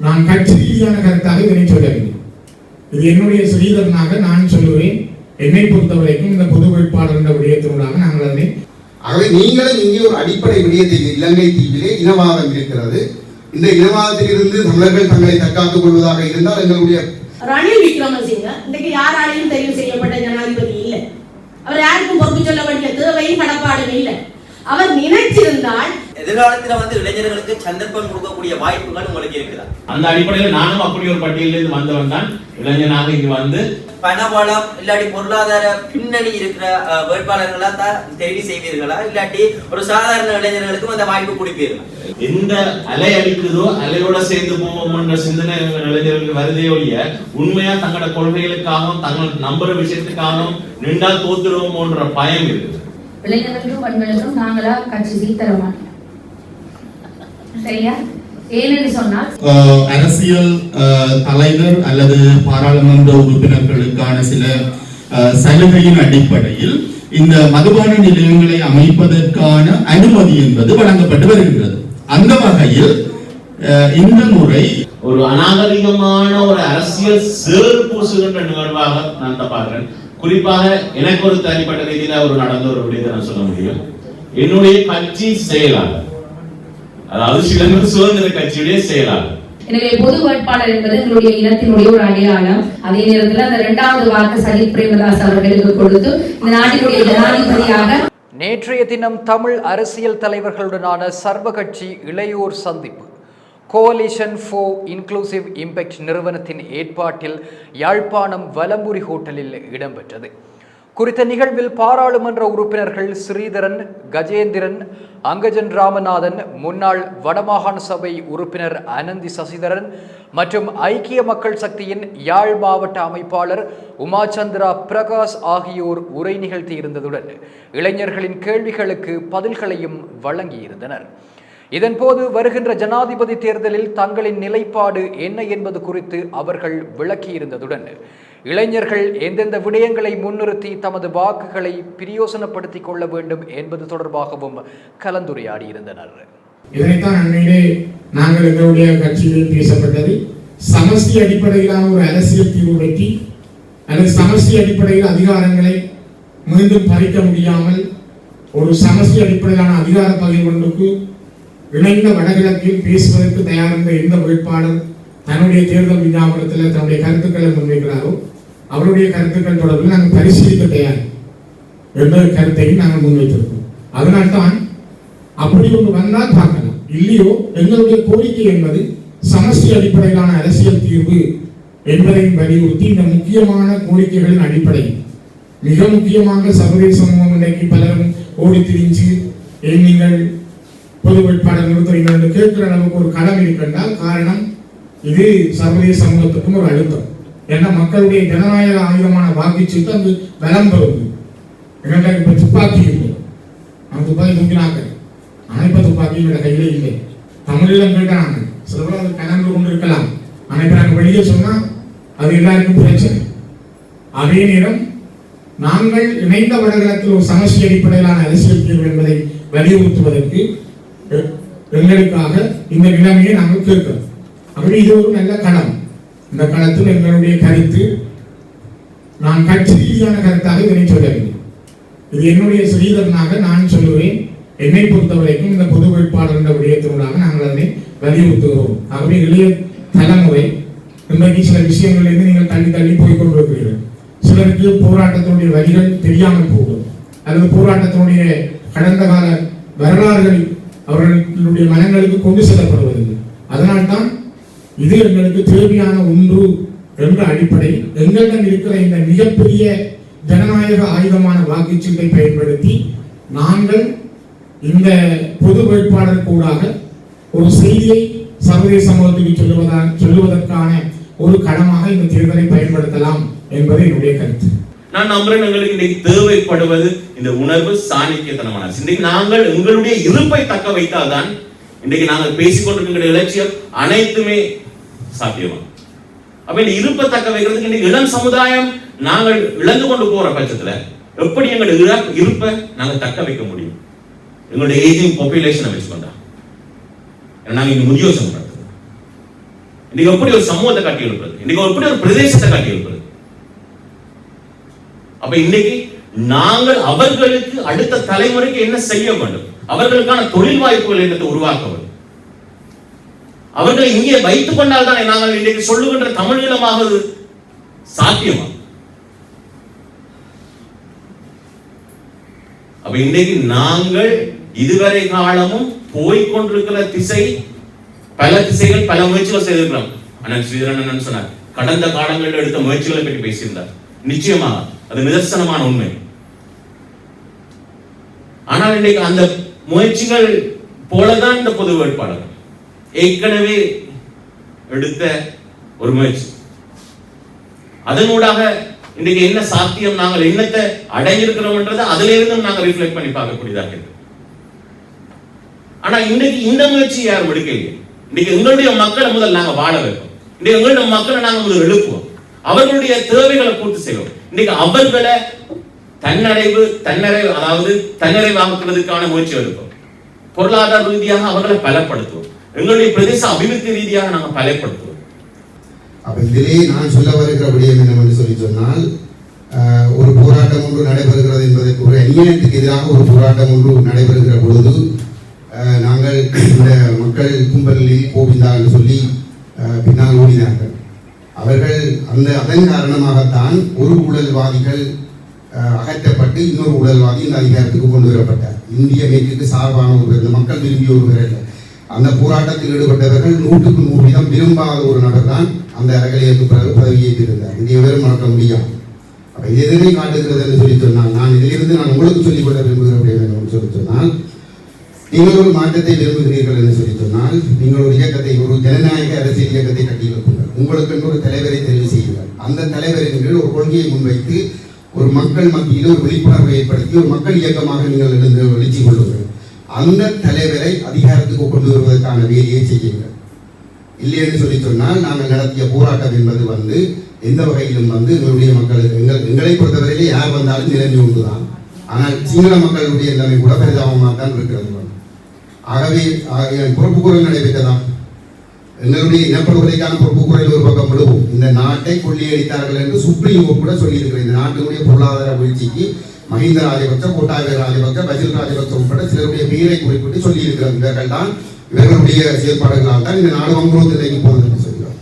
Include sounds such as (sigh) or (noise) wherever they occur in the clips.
நான் கட்சி ரீதியான கருத்தாக இதனை சொல்லவில்லை இது என்னுடைய ஸ்ரீதரனாக நான் சொல்லுவேன். என்னை பொறுத்தவரைக்கும் இந்த பொது வேட்பாளர் என்ற விடயத்தினூடாக நாங்கள் அதனை ஆகவே நீங்களும் இங்கே ஒரு அடிப்படை விடயத்தை இலங்கை தீவிலே இனவாதம் இருக்கிறது. இந்த இனவாதத்திலிருந்து தமிழர்கள் தங்களை தற்காத்துக் கொள்வதாக இருந்தால் எங்களுடைய ரணில் விக்ரமசிங்க இன்றைக்கு யாராலையும் தெரிவு செய்யப்பட்ட ஜனாதிபதி இல்லை. அவர் யாருக்கும் பொறுப்பு சொல்ல வேண்டிய தேவையும் கடப்பாடும் இல்லை. அவர் நினைச்சிருந்தால் எதிர்காலத்துல வந்து இளைஞர்களுக்கு சந்தர்ப்பம் கொடுக்கக்கூடிய வாய்ப்புகள் உங்களுக்கு இருக்குதா? அந்த அடிப்படையில் நானும் அப்படி ஒரு பட்டியலில் வந்தவன் தான் இளைஞனாக இங்கு வந்து பணபலம் இல்லாட்டி பொருளாதார பின்னணி இருக்கிற வேட்பாளர்களா தான் தெரிவு செய்வீர்களா? இல்லாட்டி ஒரு சாதாரண இளைஞர்களுக்கும் அந்த வாய்ப்பு கொடுப்பீர்களா? எந்த அலை அடிக்குதோ அலையோட சேர்ந்து போவோம் என்ற சிந்தனை இளைஞர்களுக்கு வருதே ஒழிய உண்மையா தங்களோட கொள்கைகளுக்காகவும் தங்கள் நம்புற விஷயத்துக்காகவும் நின்றா தோத்துருவோமோன்ற பயம் இருக்குது. இளைஞர்களுக்கும் பெண்களுக்கும் நாங்களா கட்சி சீட் தர மாட்டோம். சரியா? அரசியல் தலைவர் அல்லது பாராளுமன்ற உறுப்பினர்களுக்கான சில சலுகையின் அடிப்படையில் இந்த மதுபான நிலையங்களை அமைப்பதற்கான அனுமதி என்பது வழங்கப்பட்டு வருகிறது அந்த வகையில் அஹ், இந்த முறை ஒரு அநாகரிகமான ஒரு அரசியல் சேறு பூசுகின்ற நிகழ்வாக நான் பார்க்கிறேன். குறிப்பாக எனக்கு ஒரு தனிப்பட்ட ரீதியில ஒரு நடந்த ஒரு விடயத்தை நான் சொல்ல முடியும். என்னுடைய கட்சி செயலாளர் அதாவது ஸ்ரீலங்கா சுதந்திர கட்சியுடைய செயலாளர். எனவே பொது வேட்பாளர் என்பது எங்களுடைய இனத்தினுடைய ஒரு அடையாளம். அதே நேரத்தில் அந்த இரண்டாவது வாக்கு சஜித் பிரேமதாஸ் அவர்களுக்கு கொடுத்து இந்த நாட்டினுடைய ஜனாதிபதியாக நேற்றைய தினம் தமிழ் அரசியல் தலைவர்களுடனான சர்வகட்சி இளையோர் சந்திப்பு. கோலிஷன் ஃபோ இன்க்ளூசிவ் இம்பெக்ட் நிறுவனத்தின் ஏற்பாட்டில் யாழ்ப்பாணம் வலம்புரி ஹோட்டலில் இடம்பெற்றது. குறித்த நிகழ்வில் பாராளுமன்ற உறுப்பினர்கள் ஸ்ரீதரன் கஜேந்திரன் அங்கஜன் ராமநாதன் முன்னாள் வடமாகாண சபை உறுப்பினர் அனந்தி சசிதரன் மற்றும் ஐக்கிய மக்கள் சக்தியின் யாழ் மாவட்ட அமைப்பாளர் உமாச்சந்திரா பிரகாஷ் ஆகியோர் உரை நிகழ்த்தியிருந்ததுடன் இளைஞர்களின் கேள்விகளுக்கு பதில்களையும் வழங்கியிருந்தனர். இதன்போது வருகின்ற ஜனாதிபதி தேர்தலில் தங்களின் நிலைப்பாடு என்ன என்பது குறித்து அவர்கள் விளக்கியிருந்ததுடன் இளைஞர்கள் எந்தெந்த விடயங்களை முன்னிறுத்தி தமது வாக்குகளை பிரயோசனப்படுத்திக் கொள்ள வேண்டும் என்பது தொடர்பாகவும் கலந்துரையாடியிருந்தனர் இதனைத்தான் அண்மையிலே நாங்கள் எங்களுடைய கட்சியில் பேசப்பட்டது. சமஷ்டி அடிப்படையிலான ஒரு அரசியல் தீர்வு அல்லது சமஷ்டி அடிப்படையில் அதிகாரங்களை மீண்டும் பறிக்க முடியாமல் ஒரு சமஷ்டி அடிப்படையிலான அதிகார பகிர்வு ஒன்றுக்கு இணைந்த வடகிழக்கில் பேசுவதற்கு தயார் எந்த வேட்பாளர் தன்னுடைய தேர்தல் விஞ்ஞாபனத்தில் தன்னுடைய கருத்துக்களை முன்வைக்கிறாரோ அவருடைய கருத்துக்கள் தொடர்பில் நாங்கள் பரிசீலிக்க தயார். என்ற கருத்தையும் நாங்கள் முன்வைத்திருக்கோம். அதனால்தான் அப்படி ஒன்று வந்தால் பார்க்கலாம். இல்லையோ எங்களுடைய கோரிக்கை என்பது சமஸ்டி அடிப்படையிலான அரசியல் தீர்வு என்பதையும் வலியுறுத்தி இந்த முக்கியமான கோரிக்கைகளின் அடிப்படையில் மிக முக்கியமாக சர்வதேச சமூகம் இன்றைக்கு பலரும் ஓடி திரிஞ்சு நீங்கள் பொது வேட்பாளர் நிறுத்துறீர்கள் கேட்கிற அளவுக்கு ஒரு களம் இருக்கின்றால் காரணம் இது சர்வதேச சமூகத்துக்கும் ஒரு அழுத்தம். ஏன்னா மக்களுடைய ஜனநாயக ஆயுதமான வாக்குச்சீட்டு அது பலம் பெறுது. எங்கள்கிட்ட இப்போ துப்பாக்கி இல்லை அவன் துப்பாக்கி தூக்கினாங்க. ஆனால் இப்போ துப்பாக்கி எங்க கையிலே இல்லை. தமிழிலும் கேட்கிறாங்க சில பேர் அது கலந்து கொண்டு இருக்கலாம் ஆனால் இப்போ நாங்கள் வெளியே சொன்னால் அது எல்லாருக்கும் பிரச்சனை. அதே நேரம் நாங்கள் இணைந்த வடகிழக்கில் ஒரு சமஸ்டி அடிப்படையிலான அரசியல் தீர்வு என்பதை வலியுறுத்துவதற்கு எங்களுக்காக இந்த நிலைமையை நாங்கள் கேட்கிறோம். அப்படி இது ஒரு நல்ல களம். இந்த காலத்தில் எங்களுடைய கருத்து நான் கட்சி ரீதியான கருத்தாக இதனை சொல்லவில்லை. இது என்னுடைய ஸ்ரீதரனாக நான் சொல்லுவேன். என்னை பொறுத்தவரைக்கும் இந்த பொது வேட்பாளர் என்ற விடயத்தினூடாக நாங்கள் அதனை வலியுறுத்துகிறோம். ஆகவே இளைய தலைமுறை இன்றைக்கு சில விஷயங்களிலிருந்து நீங்கள் தள்ளி தள்ளி போய் கொண்டிருக்கிறீர்கள். சிலருக்கு போராட்டத்தினுடைய வரிகள் தெரியாமல் போகும். அல்லது போராட்டத்தினுடைய கடந்த கால வரலாறுகள் அவர்களுடைய மனங்களுக்கு கொண்டு செல்லப்படுவதில்லை. அதனால்தான் இது எங்களுக்கு தேவையான ஒன்று என்ற அடிப்படையில் எங்களிடம் இருக்கிற இந்த மிகப்பெரிய ஜனநாயக ஆயுதமான வாக்குச்சீட்டை பயன்படுத்தி நாங்கள் இந்த பொது வேட்பாளர் கூடாக ஒரு செய்தியை சர்வதேச சமூகத்துக்கு சொல்லுவதா சொல்லுவதற்கான ஒரு களமாக இந்த தேர்தலை பயன்படுத்தலாம் என்பது என்னுடைய கருத்து நான் நம்புறேன் எங்களுக்கு இன்னைக்கு தேவைப்படுவது இந்த உணர்வு சாணிக்கியத்தனமான அரசு. நாங்கள் எங்களுடைய இருப்பை தக்க வைத்தால்தான் இன்றைக்கு நாங்கள் பேசிக்கொண்டிருக்கிற இலட்சியம் அனைத்துமே சாத்தியமா? அப்ப இந்த இருப்பை தக்க வைக்கிறதுக்கு இன்னைக்கு இளம் சமுதாயம் நாங்கள் இழந்து கொண்டு போற பட்சத்துல எப்படி எங்கள் இழ- இருப்பை நாங்கள் தக்க வைக்க முடியும்? எங்களுடைய ஏஜிங் பாப்புலேஷனை வச்சு கொண்டா. நாங்க இங்க முதியோர் சமுதாயம் இன்னைக்கு எப்படி ஒரு சமூகத்தை காட்டி எழுப்புறது? இன்னைக்கு எப்படி ஒரு பிரதேசத்தை காட்டி எழுப்புறது? அப்ப இன்னைக்கு நாங்கள் அவர்களுக்கு அடுத்த தலைமுறைக்கு என்ன செய்ய வேண்டும்? அவர்களுக்கான தொழில் வாய்ப்புகள் என்னத்தை உருவாக்க வேண்டும்? அவர்களை இங்கே வைத்துக் கொண்டால் தானே நாங்கள் இன்றைக்கு சொல்லுகின்ற தமிழீழமாவது சாத்தியமா? அப்ப இன்னைக்கு நாங்கள் இதுவரை காலமும் போய்கொண்டிருக்கிற திசை பல திசைகள் பல முயற்சிகள் செய்திருக்கிறோம். அண்ணன் ஸ்ரீதரன் சொன்னார் கடந்த காலங்களில் எடுத்த முயற்சிகளை பற்றி பேசியிருந்தார். நிச்சயமாக அது நிதர்சனமான உண்மை. ஆனால் இன்னைக்கு அந்த முயற்சிகள் போலதான் இந்த பொது வேட்பாளர் ஏற்கனவே எடுத்த ஒரு முயற்சி. அதனூடாக இன்றைக்கு என்ன சாத்தியம் நாங்கள் என்னத்தை அடைஞ்சிருக்கிறோம்ன்றதை அதுல இருந்தும் நாங்கள் ரிஃப்ளெக்ட் பண்ணி பார்க்கக்கூடியதாக இருக்கு. ஆனா இன்னைக்கு இந்த முயற்சி யாரும் எடுக்கலையே இன்னைக்கு எங்களுடைய மக்களை முதல் நாங்க வாழ வைப்போம். இன்னைக்கு எங்களுடைய மக்களை நாங்க முதல் எழுப்புவோம். அவர்களுடைய தேவைகளை பூர்த்தி செய்வோம். இன்னைக்கு அவர்களை தன்னடைவு தன்னடைவு அதாவது தன்னடைவாக்குறதுக்கான முயற்சி எடுப்போம். பொருளாதார ரீதியாக அவர்களை பலப்படுத்துவோம். எங்களுடைய பிரதேச அபிவிருத்தி ரீதியாக நாங்கள் பயப்படுத்துவோம் அப்ப இதிலே நான் சொல்ல வருகிற விடயம் என்னவென்று சொல்லி சொன்னால் ஒரு போராட்டம் ஒன்று நடைபெறுகிறது என்பதை ஒரு அந்நியத்துக்கு எதிராக ஒரு போராட்டம் ஒன்று நடைபெறுகிற பொழுது நாங்கள் இந்த மக்கள் கும்பலில் கோவிந்தா என்று சொல்லி பின்னால் ஓடினார்கள். அவர்கள் அந்த அதன் காரணமாகத்தான் ஒரு ஊழல்வாதிகள் அகற்றப்பட்டு இன்னொரு ஊழல்வாதி இந்த அதிகாரத்துக்கு கொண்டு வரப்பட்டார். இந்திய மேற்குக்கு சார்பான ஒரு இந்த மக்கள் விரும்பிய ஒருவர் அல்ல. அந்த போராட்டத்தில் ஈடுபட்டவர்கள் நூற்றுக்கு நூறு வீதம் விரும்பாத ஒரு நபர் தான் அந்த அறக்கலையேற்று பிறகு பதவியேற்றிருந்தார் இதை எவரும் மறக்க முடியும். அப்ப இது காட்டுகிறது என்று சொல்லி சொன்னால் நான் இதிலிருந்து நான் உங்களுக்கு சொல்லிக் கொள்ள விரும்புகிற விடயம் சொல்லி சொன்னால் நீங்கள் ஒரு மாற்றத்தை விரும்புகிறீர்கள் என்று சொல்லி சொன்னால் நீங்கள் ஒரு இயக்கத்தை ஒரு ஜனநாயக அரசியல் இயக்கத்தை கட்டியெழுப்புங்கள் உங்களுக்கு ஒரு தலைவரை தெரிவு செய்யுங்கள். அந்த தலைவரின் கீழ் ஒரு கொள்கையை முன்வைத்து ஒரு மக்கள் மத்தியில் ஒரு விழிப்புணர்வை ஏற்படுத்தி ஒரு மக்கள் இயக்கமாக நீங்கள் எழுந்து எழுச்சி கொள்ளுங்கள். அந்த தலைவரை அதிகாரத்துக்கு கொண்டு வருவதற்கான வேலையை செய்யுங்கள். இல்லைன்னு சொல்லி சொன்னால் நாங்கள் நடத்திய போராட்டம் என்பது வந்து எந்த வகையிலும் வந்து எங்களுடைய மக்கள் எங்கள் எங்களை பொறுத்தவரையிலே யார் வந்தாலும் நிலைமை தான் ஆனால் சிங்கள மக்களுடைய நிலைமை கூட பரிதாபமாக தான் இருக்கிறது. ஆகவே ஆக- பொறுப்பு குரல் நடைபெற்றதாம். எங்களுடைய இனப்படுகொலைக்கான பொறுப்பு குரல் ஒரு பக்கம் விடுவோம் இந்த நாட்டை கொள்ளையடித்தார்கள் என்று சுப்ரீம் கோர்ட் கூட சொல்லியிருக்கிறது. இந்த நாட்டினுடைய பொருளாதார வீழ்ச்சிக்கு மஹிந்த ராஜபக்ச கோட்டாபய ராஜபக்ச பஜில் ராஜபக்ச உட்பட சிலருடைய பெயரை குறிப்பிட்டு சொல்லியிருக்கிறது இவர்கள் தான் இவர்களுடைய செயற்பாடுகளால் தான் இந்த நாடு வங்குரோத்து நிலைக்கு போனது என்று சொல்கிறோம்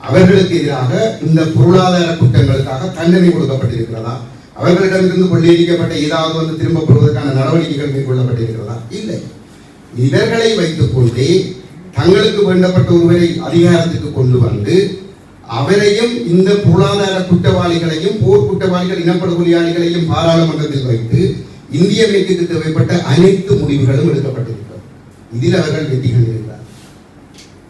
அவர்களுக்கு எதிராக இந்த பொருளாதார குற்றங்களுக்காக தண்டனை கொடுக்கப்பட்டிருக்கிறதா அவர்களிடமிருந்து கொள்ளையடிக்கப்பட்ட ஏதாவது வந்து திரும்ப பெறுவதற்கான நடவடிக்கைகள் மேற்கொள்ளப்பட்டிருக்கிறதா? இல்லை. இவர்களை வைத்துக்கொண்டே தங்களுக்கு வேண்டப்பட்ட ஒருவரை அதிகாரத்துக்கு கொண்டு வந்து அவரையும் இந்த பொருளாதார குற்றவாளிகளையும் போர் குற்றவாளிகள் இனப்படுகொலையாளிகளையும் பாராளுமன்றத்தில் வைத்து இந்திய மேற்கு தேவைப்பட்ட அனைத்து முடிவுகளும் எடுக்கப்பட்டிருக்கிறது. இதில் அவர்கள் வெற்றி கண்டிருக்கிறார்.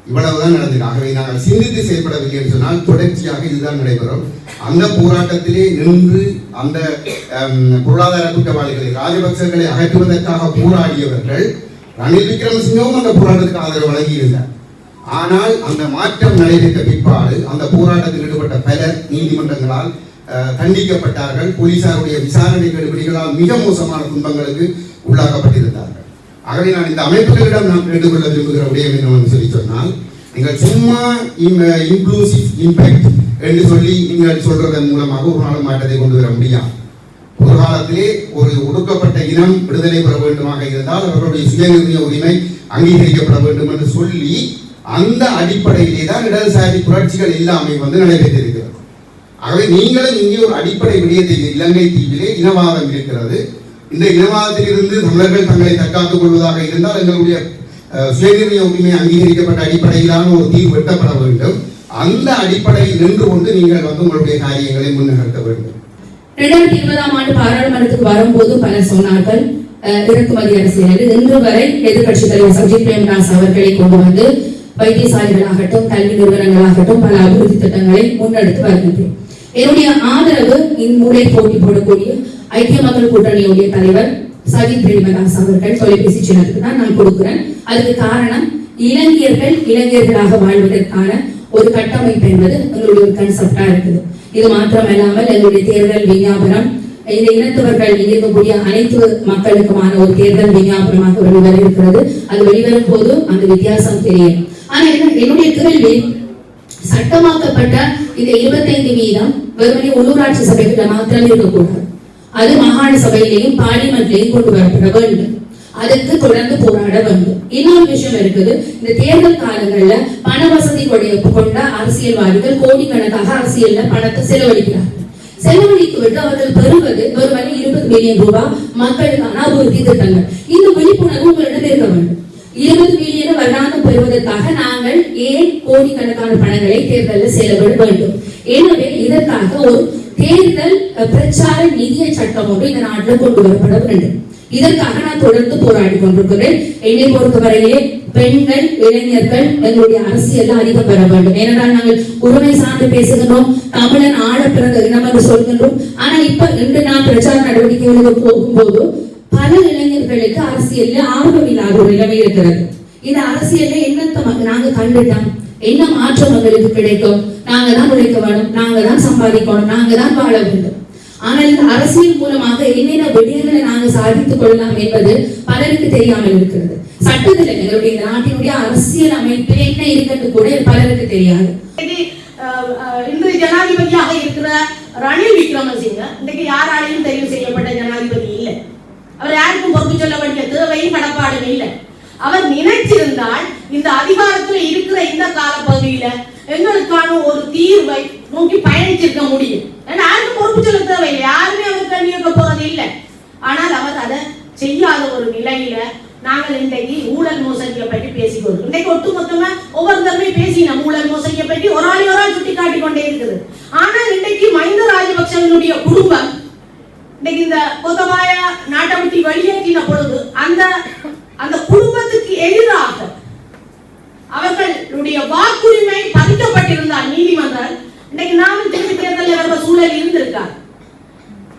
இவ்வளவுதான் நடந்தது. ஆகவே நாங்கள் சிந்தித்து செயல்படவில்லை என்று சொன்னால் தொடர்ச்சியாக இதுதான் நடைபெறும். அந்த போராட்டத்திலே நின்று அந்த பொருளாதார குற்றவாளிகளை ராஜபக்சர்களை அகற்றுவதற்காக போராடியவர்கள் ரணில் விக்ரமசிங்கவும் அந்த போராட்டத்துக்கு ஆதரவு வழங்கியிருந்தார். ஆனால் அந்த மாற்றம் நடைபெற்ற பிற்பாடு அந்த போராட்டத்தில் ஈடுபட்ட பலர் நீதிமன்றங்களால் தண்டிக்கப்பட்டார்கள் போலீசாருடைய விசாரணை கெடுபிடிகளால் மிக மோசமான துன்பங்களுக்கு உள்ளாக்கப்பட்டிருந்தார்கள். ஆகவே நான் இந்த அமைப்புகளிடம் நான் கேட்டுக்கொள்ள விரும்புகிற விடயம் என்னவென்று சொல்லி சொன்னால் நீங்கள் சும்மா இன்க்ளூசிவ் இம்பேக்ட் என்று சொல்லி நீங்கள் சொல்றதன் மூலமாக ஒரு நாள் மாற்றத்தை கொண்டு வர முடியாது. ஒரு காலத்திலே ஒரு ஒடுக்கப்பட்ட இனம் விடுதலை பெற வேண்டுமாக இருந்தால் அவர்களுடைய சுயநிர்ணய உரிமை அங்கீகரிக்கப்பட வேண்டும் என்று சொல்லி அந்த அடிப்படையிலே தான் இடதுசாரி புரட்சிகள் எல்லாமே வந்து நடைபெற்றிருக்கிறது. ஆகவே நீங்களும் இங்கே ஒரு அடிப்படை விடயத்தை இலங்கை தீவிலே இனவாதம் இருக்கிறது. இந்த இனவாதத்திலிருந்து தமிழர்கள் தங்களை தற்காத்துக் கொள்வதாக இருந்தால் எங்களுடைய சுயநிர்ணய உரிமை அங்கீகரிக்கப்பட்ட அடிப்படையிலான ஒரு தீர்வு வெட்டப்பட வேண்டும். அந்த அடிப்படையில் நின்று கொண்டு நீங்கள் வந்து உங்களுடைய காரியங்களை முன்னெடுக்க வேண்டும். இரண்டாயிரத்தி இருபதாம் ஆண்டு பாராளுமன்றத்துக்கு வரும்போது பலர் சொன்னார்கள் அஹ், இறக்குமதி அரசியல் இன்று வரை எதிர்கட்சி தலைவர் சஜித் பிரேம்தாஸ் அவர்களை கொண்டு வந்து வைத்தியசாலைகளாகட்டும் கல்வி நிறுவனங்களாகட்டும் பல அபிவிருத்தி திட்டங்களை முன்னெடுத்து வருகின்றேன் என்னுடைய ஆதரவு இம்முறை போட்டி போடக்கூடிய ஐக்கிய மக்கள் கூட்டணியுடைய தலைவர் சஜித் பிரேமதாஸ் அவர்கள் தொலைபேசி சின்னத்துக்கு தான் நான் கொடுக்கிறேன். அதுக்கு காரணம் இளைஞர்கள் இளைஞர்களாக வாழ்வதற்கான ஒரு கட்டமைப்பு என்பது எங்களுடைய ஒரு கன்செப்டா இருக்குது. இது மாத்திரமல்லாமல் எங்களுடைய தேர்தல் விஞ்ஞாபனம் இந்த இனத்தவர்கள் இயங்கக்கூடிய இருக்கக்கூடிய அனைத்து மக்களுக்குமான ஒரு தேர்தல் விஞ்ஞாபனமாக வெளிவர இருக்கிறது. அது வெளிவரும் போது அந்த வித்தியாசம் தெரியும். ஆனா என்னுடைய கேள்வி சட்டமாக்கப்பட்ட இந்த இருபத்தைந்து வீதம் வெறுமனே உள்ளூராட்சி சபைகளில் மாத்திரம் இருக்கக்கூடாது. அது மாகாண சபையிலையும் பார்லிமெண்ட்லையும் கொண்டு வரப்பட வேண்டும். அதற்கு தொடர்ந்து போராட வேண்டும். இன்னொரு விஷயம் இருக்குது இந்த தேர்தல் காலங்கள்ல பண வசதி கொண்ட அரசியல்வாதிகள் கோடிக்கணக்காக அரசியல்ல பணத்தை செலவழிக்கிறார்கள் செலவழித்து விட்டு அவர்கள் பெறுவது வெறுமனே இருபது மில்லியன் ரூபாய் மக்களுக்கான அபிவிருத்தி திட்டங்கள். இந்த விழிப்புணர்வு உங்களிடம் இருக்க வேண்டும். இருபது மில்லியன் வருடாந்தம் பெறுவதற்காக நாங்கள் ஏன் கோடிக்கணக்கான பணங்களை தேர்தலில் செலவிட வேண்டும்? எனவே இதற்காக ஒரு தேர்தல் பிரச்சார நிதிய சட்டம் ஒன்று இந்த நாட்டில் கொண்டு வரப்பட வேண்டும். இதற்காக நான் தொடர்ந்து போராடி கொண்டிருக்கிறேன். என்னை பொறுத்தவரையிலே பெண்கள் இளைஞர்கள் எங்களுடைய அரசியல் அதிகம் பெற வேண்டும். ஏனென்றால் நாங்கள் உரிமை சார்ந்து பேசுகின்றோம். தமிழன் ஆழ பிறந்த இனம் என்று சொல்கின்றோம். ஆனா இப்ப இன்று நான் பிரச்சார நடவடிக்கைகளுக்கு போகும்போது பல இளைஞர்களுக்கு அரசியல்ல ஆர்வம் இல்லாத ஒரு நிலைமை இருக்கிறது. இந்த அரசியல்ல என்னத்தை நாங்க கண்டுட்டோம். என்ன மாற்றம் எங்களுக்கு கிடைக்கும்? நாங்க தான் உழைக்க வேணும் நாங்க தான் சம்பாதிக்கணும். நாங்க தான் வாழ வேண்டும். ஆனால் இந்த அரசியல் மூலமாக என்னென்ன விடயங்களை நாங்க சாதித்துக் கொள்ளலாம் என்பது பலருக்கு தெரியாமல் இருக்கிறது. சட்டத்தில் எங்களுடைய இந்த நாட்டினுடைய அரசியல் அமைப்பு என்ன இருக்கிறது கூட பலருக்கு தெரியாது. இன்று ஜனாதிபதியாக இருக்கிற ரணில் விக்ரமசிங்க இன்றைக்கு யாராலையும் தெரிவு செய்யப்பட்ட ஜனாதிபதி அவர் யாருக்கும் பொறுப்பு சொல்ல வேண்டிய தேவையும் கடப்பாடும் இல்லை. அவர் நினைச்சிருந்தால் இந்த அதிகாரத்துல இருக்கிற இந்த காலப்பகுதியில எங்களுக்கான ஒரு தீர்வை நோக்கி பயணிச்சிருக்க முடியும். ஏன்னா யாருக்கும் பொறுப்பு சொல்ல தேவையில்லை. யாருமே அவர் கல்வி இருக்க போறது இல்லை. ஆனால் அவர் அதை செய்யாத ஒரு நிலையில நாங்கள் இன்றைக்கு ஊழல் மோசடியை பற்றி பேசிக்கொள்கிறோம். இன்றைக்கு ஒட்டுமொத்தமா ஒவ்வொருத்தருமே பேசினோம் ஊழல் மோசடியை பற்றி ஒரு ஆள் ஒரு ஆள் சுட்டி காட்டி கொண்டே இருக்குது. ஆனால் இன்றைக்கு மஹிந்த ராஜபக்சவனுடைய குடும்பம் இன்னைக்கு இந்த பொதுவாய நாட்டை விட்டு வெளியேற்றின பொழுது அந்த அந்த குடும்பத்துக்கு எதிராக அவர்களுடைய வாக்குரிமை பறிக்கப்பட்டிருந்தால் நீதிமன்றம். இன்னைக்கு நாமும் திருப்பி தேர்தலில் வர சூழல் இருந்திருக்கார்.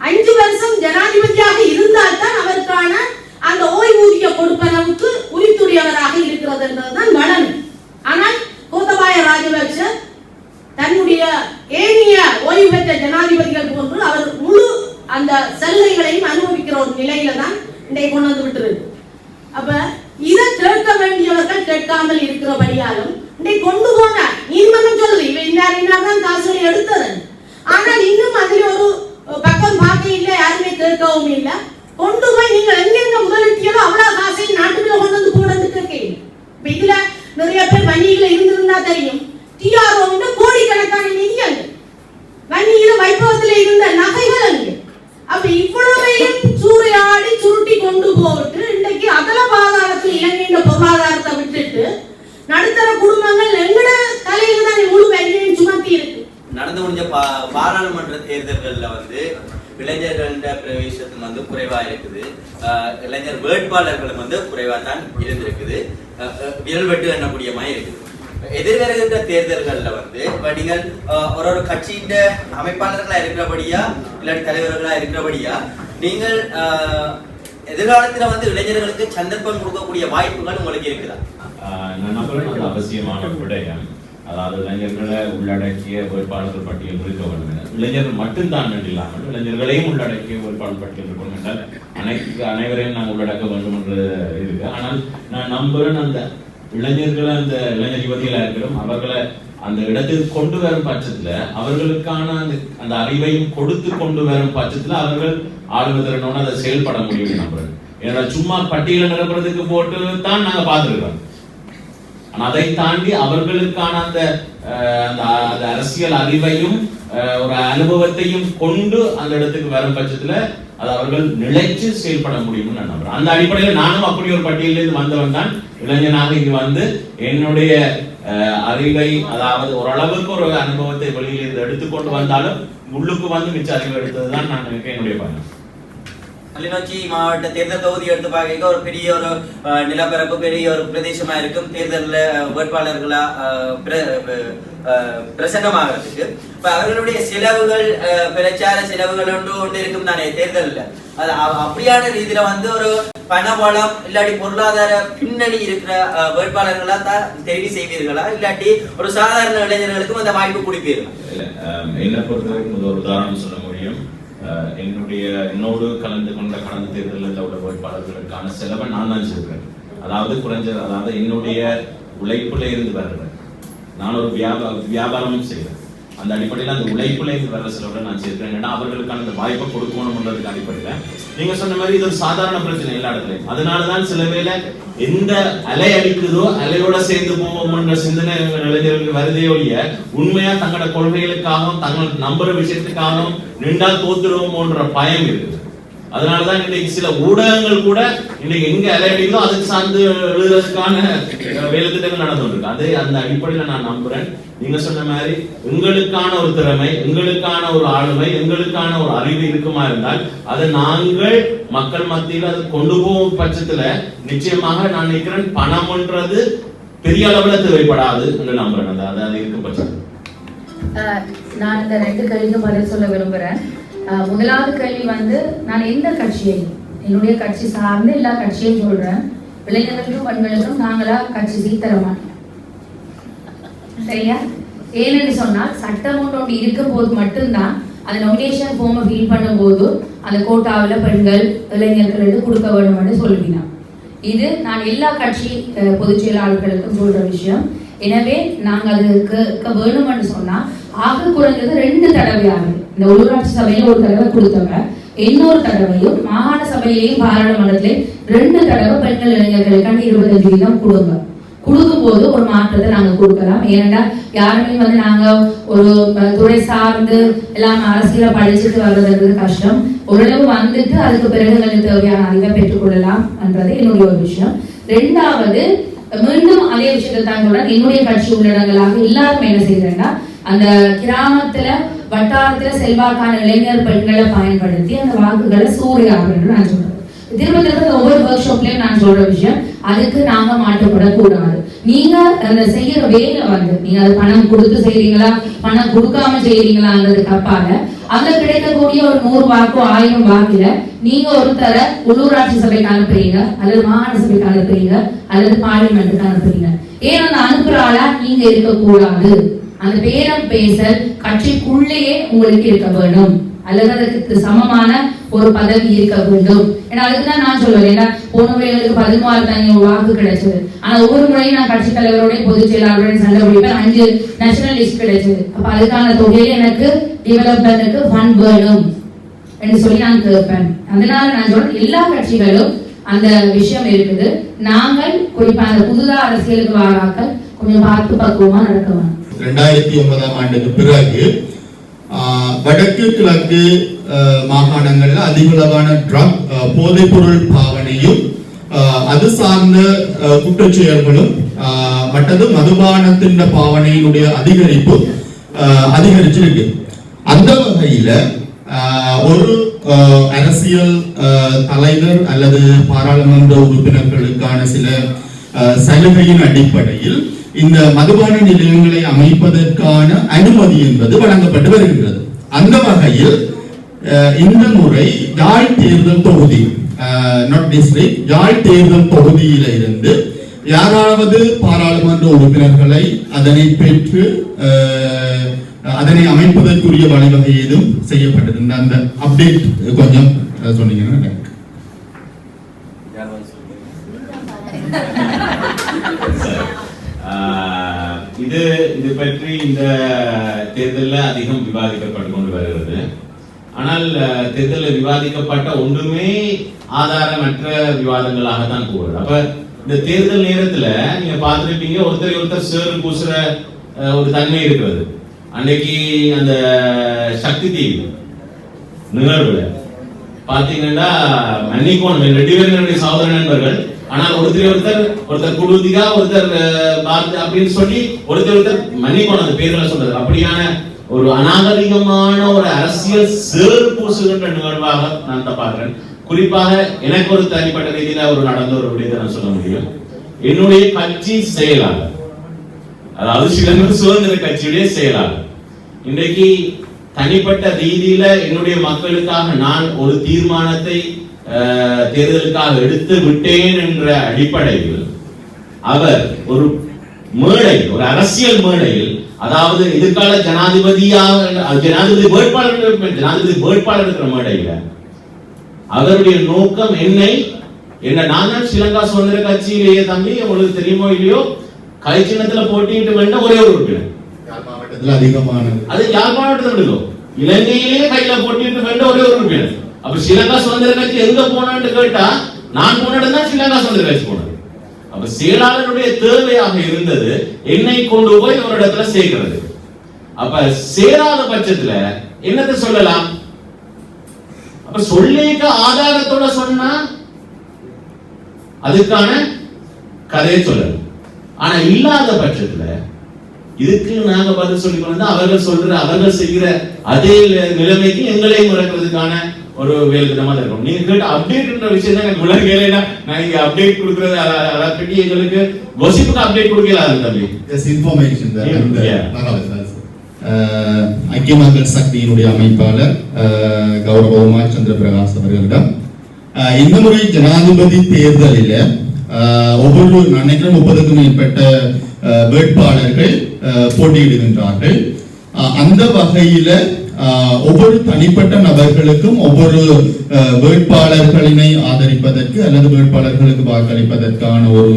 அஞ்சு வருஷம் ஜனாதிபதியாக இருந்தால் தான் அவருக்கான அந்த ஓய்வூதிய கொடுப்பனவுக்கு உரித்துடையவராக இருக்கிறது என்பதுதான் வளமை ஆனால் கோத்தபாய ராஜபக்ஷ தன்னுடைய ஏனைய ஓய்வு பெற்ற ஜனாதிபதிகள் போன்று அவர் அந்த சலுகைகளையும் அனுபவிக்கிற ஒரு நிலையில தான் இன்றைக்கு கொண்டு வந்து விட்டுருக்கு. அப்ப இதை கேட்க வேண்டியவர்கள் கேட்காமல் இருக்கிறபடியாலும் இன்றைக்கு கொண்டு போனார் நீதிமன்றம் சொல்லுது இவன் இன்னார் இன்னார் தான் எடுத்தது. ஆனால் இன்னும் அதில் ஒரு பக்கம் பார்க்க இல்லை யாருமே கேட்கவும் இல்லை. கொண்டு போய் நீங்கள் எங்கெங்க முதலீட்டியோ அவ்வளவு காசையும் நாட்டுக்குள்ள கொண்டு வந்து போடுறது கேட்கல இப்ப இதுல நிறைய பேர் வங்கியில இருந்திருந்தா தெரியும். டிஆர்ஓ கோடிக்கணக்கான நிதி அங்க வங்கியில வைபவத்தில் இருந்த நகைகள் அப்ப இவ்வளவையும் சூறையாடி சுருட்டி கொண்டு போட்டு இன்றைக்கு அதல பாதாளத்தில் இலங்கையின் பொருளாதாரத்தை விட்டுட்டு நடுத்தர குடும்பங்கள் எங்கட தலையில தான் முழு வரியையும் சுமத்தி இருக்கு. நடந்து முடிஞ்ச பா- பாராளுமன்ற தேர்தல்கள்ல வந்து இளைஞர்கள பிரவேசத்தும் வந்து குறைவா இருக்குது. இளைஞர் வேட்பாளர்களும் வந்து குறைவா தான் இருந்திருக்குது. விரல் வெட்டு எண்ணக்கூடியமா இருக்குது. எதிர்வருகின்ற தேர்தல்கள்ல வந்து இப்ப நீங்கள் ஒரு ஒரு கட்சியின் அமைப்பாளர்களா இருக்கிறபடியா இல்லாட்டி தலைவர்களா இருக்கிறபடியா நீங்கள் எதிர்காலத்தில் எதிர்காலத்துல வந்து இளைஞர்களுக்கு சந்தர்ப்பம் கொடுக்கக்கூடிய வாய்ப்புகள் உங்களுக்கு இருக்குதா? நான் நம்புறேன் அவசியமான விடயம். அதாவது இளைஞர்களை உள்ளடக்கிய வேட்பாளர்கள் பட்டியல் இருக்க வேண்டும் என. இளைஞர்கள் மட்டும்தான் இல்லாமல் இளைஞர்களையும் உள்ளடக்கிய வேட்பாளர் பட்டியல் இருக்கணும் என்றால் அனைத்து அனைவரையும் நாங்கள் உள்ளடக்க வேண்டும் என்று இருக்கு. ஆனால் நான் நம்புறேன் அந்த இளைஞர்களை அந்த இளைஞர் யுவதிகளாக இருக்கிறோம். அவர்களை அந்த இடத்துக்கு கொண்டு வரும் பட்சத்துல அவர்களுக்கான அந்த அந்த அறிவையும் கொடுத்து கொண்டு வரும் பட்சத்துல அவர்கள் ஆளுவதனோட அதை செயல்பட முடியும் நம்புறேன். ஏன்னா சும்மா பட்டியலை நிரப்புறதுக்கு போட்டு தான் நாங்க பார்த்துருக்கோம். ஆனா அதை தாண்டி அவர்களுக்கான அந்த அஹ், அந்த அந்த அரசியல் அறிவையும் அஹ், ஒரு அனுபவத்தையும் கொண்டு அந்த இடத்துக்கு வரும் பட்சத்துல அது அவர்கள் நிலைச்சு செயல்பட முடியும்னு நான் நம்புறேன். அந்த அடிப்படையில் நானும் அப்படி ஒரு பட்டியலில் வந்தவன் தான் இளைஞனாக இங்கு வந்து என்னுடைய அஹ், அறிவை அதாவது ஓரளவுக்கு ஒரு அனுபவத்தை வெளியில் இருந்து எடுத்துக்கொண்டு வந்தாலும் உள்ளுக்கு வந்து மிச்ச அறிவு எடுத்ததுதான் நான் நினைக்கிறேன் என்னுடைய பயணம். கிளிநொச்சி மாவட்ட தேர்தல் தொகுதி எடுத்து பார்க்க ஒரு பெரிய ஒரு அஹ், நிலப்பரப்பு பெரிய ஒரு பிரதேசமா இருக்கும் தேர்தலில் வேட்பாளர்களா அஹ், பிரசன்னமாகிறதுக்கு. இப்ப அவர்களுடைய செலவுகள் அஹ், பிரச்சார செலவுகள் ஒன்று ஒன்று இருக்கும் தானே தேர்தலில். அது அப்படியான ரீதியில வந்து ஒரு பணபலம் இல்லாட்டி பொருளாதார பின்னணி இருக்கிற வேட்பாளர்களா தான் தெரிவு செய்வீர்களா? இல்லாட்டி ஒரு சாதாரண இளைஞர்களுக்கும் அந்த வாய்ப்பு கொடுப்பீர்களா? இல்ல, என்னை பொறுத்தவரைக்கும் ஒரு உதாரணம் சொல்ல முடியும். என்னுடைய என்னோடு கலந்து கொண்ட கடந்த தேர்தலில் உள்ள வேட்பாளர்களுக்கான செலவை நான் தான் செய்வேன் அதாவது குறைஞ்சது அதாவது என்னுடைய உழைப்புல இருந்து வர்றேன் நான் ஒரு வியாபாரம் வியாபாரமும் செய்கிறேன் அந்த அடிப்படையில் அந்த உழைப்புல இருந்து வர சிலவரை நான் சேர்க்கிறேன். ஏன்னா அவர்களுக்கான அந்த வாய்ப்பை கொடுக்கணும்ன்றதுக்கு அடிப்படையில். நீங்க சொன்ன மாதிரி இது ஒரு சாதாரண பிரச்சனை எல்லா அதனால அதனாலதான் சில வேளை எந்த அலை அடிக்குதோ அலையோட சேர்ந்து போவோம்ன்ற சிந்தனை இளைஞர்களுக்கு வருதே ஒழிய உண்மையா தங்களோட கொள்கைகளுக்காகவும் தங்கள் நம்புற விஷயத்துக்காகவும் நின்றா தோத்துருவோமோன்ற பயம் இருக்குது அதனாலதான் இன்னைக்கு சில ஊடகங்கள் கூட இன்னைக்கு எங்க அலையடிங்களோ அதுக்கு சார்ந்து எழுதுறதுக்கான வேலை திட்டங்கள் நடந்துட்டு இருக்கு அது அந்த அடிப்படையில நான் நம்புறேன். நீங்க சொன்ன மாதிரி எங்களுக்கான ஒரு திறமை எங்களுக்கான ஒரு ஆளுமை எங்களுக்கான ஒரு அறிவு இருக்குமா இருந்தால் அதை நாங்கள் மக்கள் மத்தியில் அதை கொண்டு போகும் பட்சத்துல நிச்சயமாக நான் நினைக்கிறேன் பணம்ன்றது பெரிய அளவுல தேவைப்படாது என்று நம்புறேன். அது அது இருக்கும் பட்சத்தில். அஹ் நான் இந்த ரெண்டு கேள்விக்கும் பதில் சொல்ல விரும்புறேன். முதலாவது கேள்வி வந்து நான் எந்த கட்சியையும் என்னுடைய கட்சி சார்ந்து எல்லா கட்சியும் சொல்றேன். இளைஞர்களுக்கும் பெண்களுக்கும் நாங்களா கட்சி சீத்தர மாட்டோம். சரியா? ஏனென்று சொன்னால் சட்டம் ஒன்று ஒன்று இருக்கும் போது மட்டும்தான் அந்த நொமினேஷன் ஃபார்மை ஃபில் பண்ணும்போது அந்த கோட்டாவில் பெண்கள் இளைஞர்களுக்கு கொடுக்க வேணும்னு சொல்லுவீங்க இது நான் எல்லா கட்சி பொதுச் செயலாளர்களுக்கும் சொல்ற விஷயம். எனவே நாங்கள் அது வேணும்னு சொன்னா ஆக குறைஞ்சது ரெண்டு தடவை இந்த உள்ளூராட்சி சபையில ஒரு தடவை கொடுத்தவங்க இன்னொரு தடவையும் மாகாண சபையிலையும் பாராளுமன்றத்திலையும் ரெண்டு தடவை பெண்கள் இளைஞர்களுக்கான இருபத்தஞ்சு வீதம் கொடுங்க. கொடுக்கும்போது ஒரு மாற்றத்தை நாங்க கொடுக்கலாம். ஏன்னா யாருமே வந்து நாங்க ஒரு துறை சார்ந்து எல்லாம் அரசியல படிச்சுட்டு வர்றதுன்றது கஷ்டம். ஓரளவு வந்துட்டு அதுக்கு பிறகு தேவையான அறிவை பெற்றுக்கொள்ளலாம் என்றது என்னுடைய ஒரு விஷயம். ரெண்டாவது மீண்டும் அதே விஷயத்தை தான் சொல்றேன் என்னுடைய கட்சி உள்ளடங்களாக எல்லாருமே என்ன செய்யறேன்னா அந்த கிராமத்துல வட்டாரத்துல செல்வாக்கான இளைஞர் பெண்களை பயன்படுத்தி அந்த வாக்குகளை சூறையாகும் நான் சொல்றேன். திரும்ப திரும்ப ஒவ்வொரு ஒர்க் ஷாப்லயும் நான் சொல்ற விஷயம் அதுக்கு நாங்க மாற்றப்படக்கூடாது. நீங்க அந்த செய்யற வேலை வந்து நீங்க அது பணம் கொடுத்து செய்யறீங்களா பணம் கொடுக்காம செய்றீங்களாங்கிறதுக்கு அப்பால அதுல கிடைக்கக்கூடிய ஒரு நூறு வாக்கோ ஆயிரம் வாக்குல நீங்க ஒருத்தரை உள்ளூராட்சி சபைக்கு அனுப்புறீங்க அல்லது மாகாண சபைக்கு அனுப்புறீங்க அல்லது பார்லிமெண்ட்டுக்கு அனுப்புறீங்க. ஏன் அந்த அனுப்புற ஆளா நீங்க இருக்கக்கூடாது. அந்த பேரம் பேசல் கட்சிக்குள்ளேயே உங்களுக்கு இருக்க வேணும். அல்லது அதுக்கு சமமான ஒரு பதவி இருக்க வேண்டும். ஏன்னா அதுக்கு தான் நான் சொல்லுவேன். ஏன்னா போன முறை எங்களுக்கு பதிமூவாயிரத்தி ஐநூறு வாக்கு கிடைச்சது. ஆனா ஒவ்வொரு முறையும் நான் கட்சி தலைவரோட பொதுச் செயலாளருடன் சண்டை பிடிப்பேன். அஞ்சு நேஷனல் லிஸ்ட் கிடைச்சது. அப்ப அதுக்கான தொகையில எனக்கு டெவலப்மெண்ட்டுக்கு ஃபண்ட் வேணும் என்று சொல்லி நான் கேட்பேன். அதனால நான் சொல்றேன் எல்லா கட்சிகளும் அந்த விஷயம் இருக்குது. நாங்கள் குறிப்பா அந்த புதுதா அரசியலுக்கு வாராக்கள் கொஞ்சம் பார்த்து பக்குவமா நடக்க வேணும் ரெண்டாயிரத்தி ஒன்பதாம் ஆண்டுக்கு பிறகு வடக்கு கிழக்கு மாகாணங்கள்ல அதிகளவான ட்ரக் போதைப்பொருள் பாவனையும் அது சார்ந்த குற்றச்செயல்களும் ஆஹ், மற்றது மதுபானத்தின் பாவனையினுடைய அதிகரிப்பு அதிகரிச்சிருக்கு. அந்த வகையில ஆஹ், ஒரு அரசியல் ஆஹ், தலைவர் அல்லது பாராளுமன்ற உறுப்பினர்களுக்கான சில சலுகையின் அடிப்படையில் இந்த மதுபான நிலையங்களை அமைப்பதற்கான அனுமதி என்பது வழங்கப்பட்டு வருகின்றது. அந்த வகையில் Uh, இந்த முறை யாழ் தேர்தல் தொகுதி uh, நாட் டிஸ்ட்ரிக்ட் யாழ் தேர்தல் தொகுதியில இருந்து யாராவது பாராளுமன்ற உறுப்பினர்களை அதனை பெற்று uh, அதனை அமைப்பதற்குரிய வழிவகை ஏதும் செய்யப்பட்டிருந்த அந்த அப்டேட் கொஞ்சம் சொன்னீங்கன்னா ஆஹ் (laughs) இது இது பற்றி இந்த தேர்தலில் அதிகம் விவாதிக்கப்பட்டு கொண்டு வருகிறது. ஆனால் தேர்தலில் விவாதிக்கப்பட்ட ஒன்றுமே ஆதாரமற்ற விவாதங்களாக தான் போகுது அப்ப இந்த தேர்தல் நேரத்துல நீங்க பார்த்துருப்பீங்க ஒருத்தர் ஒருத்தர் சேறு பூசுற ஒரு தன்மை இருக்கிறது. அன்னைக்கு அந்த சக்தி தீவு நிகழ்வுல பாத்தீங்கன்னா மன்னிக்கோணும் ரெண்டு பேரும் என்னுடைய சகோதர நண்பர்கள். ஆனால் ஒருத்தர் ஒருத்தர் ஒருத்தர் குழுதிகா ஒருத்தர் அஹ், அப்படின்னு சொல்லி ஒருத்தர் ஒருத்தர் மன்னிக்கோணும் அந்த பேர்களை சொல்றது. அப்படியான ஒரு அநாகரிகமான ஒரு அரசியல் சேறு பூசுகின்ற நிகழ்வாக நான் இதை பார்க்கிறேன். குறிப்பாக எனக்கு ஒரு தனிப்பட்ட ரீதியில ஒரு நடந்த ஒரு விடயத்தை நான் சொல்ல முடியும். என்னுடைய கட்சி செயலாளர் அதாவது ஸ்ரீலங்கா சுதந்திர கட்சியுடைய செயலாளர் இன்றைக்கு தனிப்பட்ட ரீதியில என்னுடைய மக்களுக்காக நான் ஒரு தீர்மானத்தை தேர்தலுக்காக எடுத்து விட்டேன் என்ற அடிப்படையில் அவர் ஒரு மேடை ஒரு அரசியல் மேடையில் அதாவது எதிர்கால ஜனாதிபதியாக ஜனாதிபதி வேட்பாளர் ஜனாதிபதி வேட்பாளர் இருக்கிற மேடையில அவருடைய நோக்கம் என்னை என்ன நான் தான் ஸ்ரீலங்கா சுதந்திர கட்சியிலேயே தம்பி உங்களுக்கு தெரியுமோ இல்லையோ கை சின்னத்துல போட்டியிட்டு வேண்ட ஒரே ஒரு உறுப்பினர். யாழ் மாவட்டத்தில் அதிகமானது. அது யாழ்ப்பாணத்தில் விடுதோ? இலங்கையிலேயே கையில போட்டிட்டு வேண்ட ஒரே ஒரு உறுப்பினர். அப்ப ஸ்ரீலங்கா சுதந்திர கட்சி எங்க போனான்னு கேட்டா நான் போன இடம் தான் ஸ்ரீலங்கா சுதந்திர கட்சி போனது. அப்ப செயலாளருடைய தேவையாக இருந்தது என்னை கொண்டு போய் ஒரு இடத்துல சேர்க்கிறது. அப்ப சேராத பட்சத்துல என்னத்தை சொல்லலாம்? அப்ப சொல்லிக்க ஆதாரத்தோட சொன்னா அதுக்கான கதையை சொல்லலாம் ஆனா இல்லாத பட்சத்துல இதுக்கு நாங்க பதில் சொல்லி கொண்டு அவர்கள் சொல்ற அவர்கள் செய்கிற அதே நிலைமைக்கு எங்களையும் இறக்குறதுக்கான ஒரு வேலுத்தனமா இருக்கும். நீங்க கேட்ட அப்டேட்ன்ற விஷயம் தான் எனக்கு விளங்கலைன்னா நான் இங்க அப்டேட் கொடுக்கறது அத- அதை பற்றி எங்களுக்கு கொசிப்புக்கு அப்டேட் கொடுக்கல தம்பி. Just information. ஐக்கிய மக்கள் சக்தியினுடைய அமைப்பாளர் அஹ், கௌரவ உமார் சந்திர பிரகாஷ் அவர்களிடம் இந்த முறை ஜனாதிபதி தேர்தலில் ஒவ்வொரு நான் நினைக்கிறேன் முப்பதுக்கும் மேற்பட்ட வேட்பாளர்கள் போட்டியிடுகின்றார்கள். அந்த வகையில ஒவ்வொரு தனிப்பட்ட நபர்களுக்கும் ஒவ்வொரு வேட்பாளர்களினை ஆதரிப்பதற்கு அல்லது வேட்பாளர்களுக்கு வாக்களிப்பதற்கான ஒரு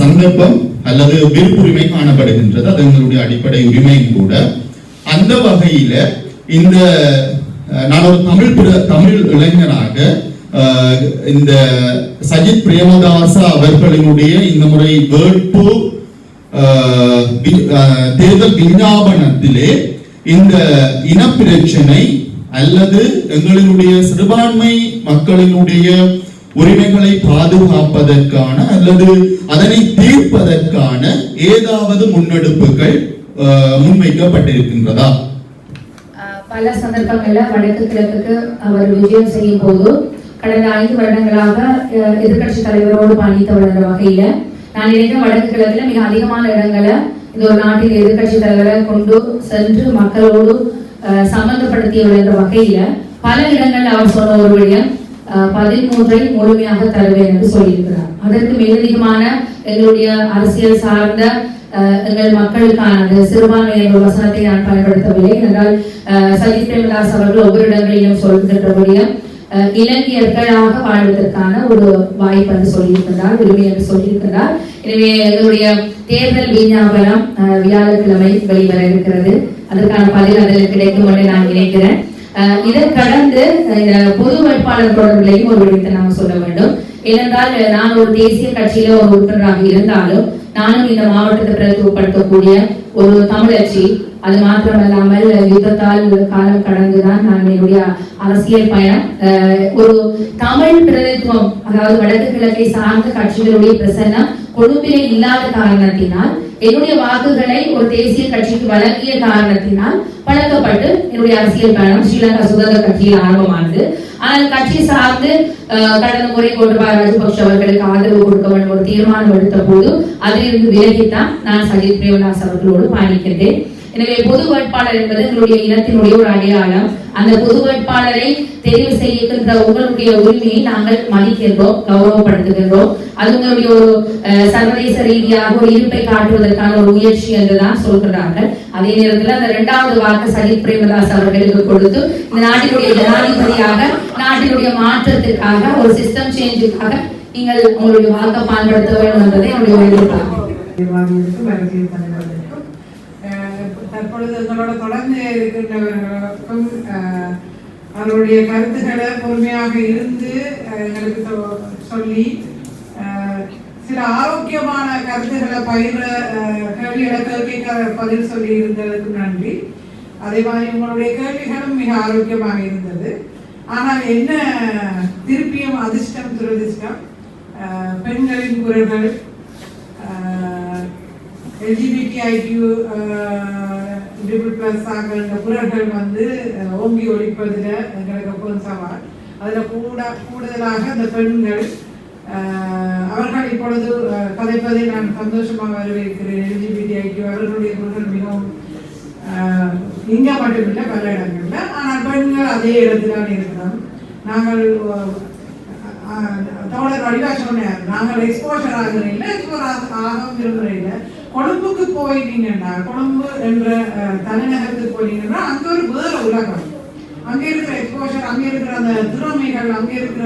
சந்தர்ப்பம் அல்லது விருப்புரிமை காணப்படுகின்றது. அது எங்களுடைய அடிப்படை உரிமையும் கூட. அந்த வகையில இந்த நான் ஒரு தமிழ் தமிழ் இளைஞனாக இந்த சஜித் பிரேமதாச அவர்களினுடைய இந்த முறை வேட்பு தேர்தல் விஞ்ஞாபனத்திலே இந்த இனப்பிரச்சனை அல்லது எங்களினுடைய சிறுபான்மை மக்களினுடைய உரிமைகளை பாதுகாப்பதற்கான அல்லது அதனை தீர்ப்பதற்கான ஏதாவது முன்னெடுப்புகள் முன்வைக்கப்பட்டிருக்கின்றதா பல சந்தர்ப்பங்கள்ல வடக்கு கிழக்குக்கு அவர் விஜயம் செய்யும் போது கடந்த ஐந்து வருடங்களாக எதிர்கட்சி தலைவரோடு பயணித்த வருகிற வகையில நான் நினைக்கிறேன் வடக்கு கிழக்கில் மிக அதிகமான இடங்களை இந்த ஒரு நாட்டின் எதிர்க்கட்சி தலைவரை கொண்டு சென்று மக்களோடு அஹ், சம்பந்தப்படுத்திய வருகிற வகையில பல இடங்களில் அவர் சொன்ன ஒரு விடயம் பதிமூன்றை முழுமையாக தருவேன் என்று சொல்லியிருக்கிறார். அதற்கு மேலதிகமான எங்களுடைய அரசியல் சார்ந்த எங்கள் மக்களுக்கான அந்த சிறுபான்மை என்ற ஒரு வசனத்தை நான் பயன்படுத்தவில்லை. என்றால் சஜித் பிரேமதாஸ் அவர்கள் ஒவ்வொரு இடங்களிலும் சொல்கின்றபடியும் அஹ், இலங்கையர்களாக வாழ்வதற்கான ஒரு வாய்ப்பு அது சொல்லியிருக்கிறார் உரிமை என்று சொல்லியிருக்கிறார் எனவே எங்களுடைய தேர்தல் விஞ்ஞாபனம் வியாழக்கிழமை வெளிவர இருக்கிறது. அதற்கான பதில் அதில் கிடைக்கும் என்று நான் நினைக்கிறேன். இதை கடந்து பொது வேட்பாளர் தொடர்பிலையும் ஒரு விடத்தை நாம் சொல்ல வேண்டும். ஏனென்றால் நான் ஒரு தேசிய கட்சியில ஒரு உறுப்பினராக இருந்தாலும் நானும் இந்த மாவட்டத்தை பிரதிநிதிப்படுத்தக்கூடிய ஒரு தமிழச்சி அது மாத்திரமல்லாமல் யுத்தத்தால் காலம் கடந்துதான் நான் என்னுடைய அரசியல் பயணம். ஒரு தமிழ் பிரதித்துவம் அதாவது வடக்கு கிழக்கை சார்ந்த கட்சிகளுடைய பிரசன்னம் கொழும்பிலே இல்லாத காரணத்தினால் என்னுடைய வாக்குகளை ஒரு தேசிய கட்சிக்கு வழங்கிய காரணத்தினால் பழக்கப்பட்டு என்னுடைய அரசியல் பயணம் ஸ்ரீலங்கா சுதந்திர கட்சியில் ஆரம்பமானது. ஆனால் கட்சி சார்ந்து கடந்த முறை கோட்டபாய ராஜபக்ஷ அவர்களுக்கு ஆதரவு கொடுக்க வேண்டும் ஒரு தீர்மானம் எடுத்த போது அதிலிருந்து விலகித்தான் நான் சஜித் பிரேமதாஸ் அவர்களோடு பயணிக்கின்றேன். எனவே பொது வேட்பாளர் என்பது எங்களுடைய இனத்தினுடைய ஒரு அடையாளம். அந்த பொது வேட்பாளரை தெரிவு செய்கின்ற உங்களுடைய உரிமையை நாங்கள் மதிக்கின்றோம் கௌரவப்படுத்துகின்றோம். அது உங்களுடைய ஒரு சர்வதேச ரீதியாக ஒரு இருப்பை காட்டுவதற்கான ஒரு முயற்சி என்றுதான் சொல்கிறார்கள். அதே நேரத்தில் அந்த இரண்டாவது வாக்கு சஜித் பிரேமதாஸ் அவர்களுக்கு கொடுத்து இந்த நாட்டினுடைய ஜனாதிபதியாக நாட்டினுடைய மாற்றத்திற்காக ஒரு சிஸ்டம் சேஞ்சுக்காக நீங்கள் உங்களுடைய வாக்கை பயன்படுத்த வேண்டும் என்பதை என்னுடைய எதிர்பார்க்கிறேன் பொழுது எங்களோட தொடர்ந்து இருக்கின்றவர்களுக்கும் அவருடைய கருத்துக்களை பொறுமையாக இருந்து எங்களுக்கு சொல்லி சில ஆரோக்கியமான கருத்துக்களை பயிர கேள்விகளை கேட்க பதில் சொல்லி இருந்ததற்கு நன்றி. அதே மாதிரி உங்களுடைய கேள்விகளும் மிக ஆரோக்கியமாக இருந்தது. ஆனால் என்ன திருப்பியும் அதிர்ஷ்டம் துரதிர்ஷ்டம்? பெண்களின் குரல்கள் எல்ஜிபிடிஐக்யூ ட்ரிபிள் ப்ளஸ் இந்த குரல்கள் வந்து ஓங்கி ஒழிப்பதில் எங்களுக்கு எப்போதும் சவால். அதில் கூட கூடுதலாக அந்த பெண்கள் அவர்கள் இப்பொழுது கதைப்பதை நான் சந்தோஷமாக வரவேற்கிறேன். எல்ஜிபிடிஐக்யூ அவர்களுடைய குரல் மிகவும் இங்கே மட்டுமில்லை பல இடங்களில். ஆனால் பெண்கள் அதே இடத்துல இருக்கிறோம். நாங்கள் தோழர் வடிவா சொன்னார். நாங்கள் எக்ஸ்போஷர் ஆகிறோம் இல்லை எக்ஸ்போர் ஆக விரும்புகிறோம் இல்லை கொழும்புக்கு போயிட்டீங்கன்னா கொழும்பு என்ற தலைநகரத்துக்கு போயிட்டீங்கன்னா அங்க ஒரு வேற உலகம். அங்க இருக்கிற எக்ஸ்போஷர் அங்க இருக்கிற அந்த திறமைகள் அங்க இருக்கிற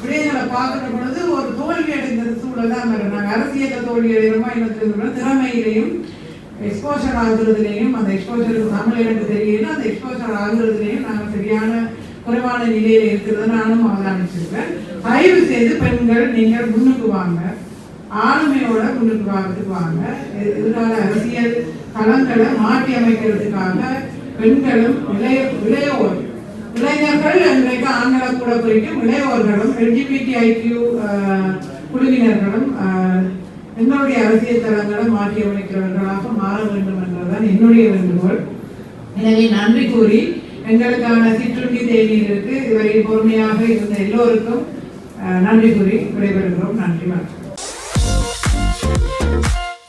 விடயங்களை பார்க்குற பொழுது ஒரு தோல்வி அடைந்த சூழல் தான் நாங்கள் அரசியல தோல்வி அடைகிறோமா திறமையிலையும் எக்ஸ்போஷர் ஆகுறதுலையும் அந்த எக்ஸ்போஷர் தமிழ் எனக்கு தெரியல. அந்த எக்ஸ்போஷர் ஆகுறதுலையும் நாங்கள் சரியான குறைவான நிலையில இருக்கிறத நானும் அவதானிச்சிருக்கேன். தயவு செய்து பெண்கள் நீங்கள் முன்னுக்கு வாங்க. ஆளுமையோட கொண்டு வாங்கிறதுக்கு வாங்க. எ- எதிர்கால அரசியல் களங்களை மாற்றி அமைக்கிறதுக்காக பெண்களும் இளைய இளையோர் இளைஞர்கள் இன்றைக்கு ஆண்களை கூட குறிக்கும் இளையோர்களும் எல்ஜிபிடி ஐக்கியூ குழுவினர்களும் எங்களுடைய அரசியல் தளங்களை மாற்றி அமைக்கிறவர்களாக மாற வேண்டும் என்பதுதான் என்னுடைய வேண்டுகோள். எனவே நன்றி கூறி எங்களுக்கான சிற்றுண்டி தேநீருக்கு இதுவரை பொறுமையாக இருந்த எல்லோருக்கும் நன்றி கூறி விடைபெறுகிறோம். நன்றி வணக்கம்.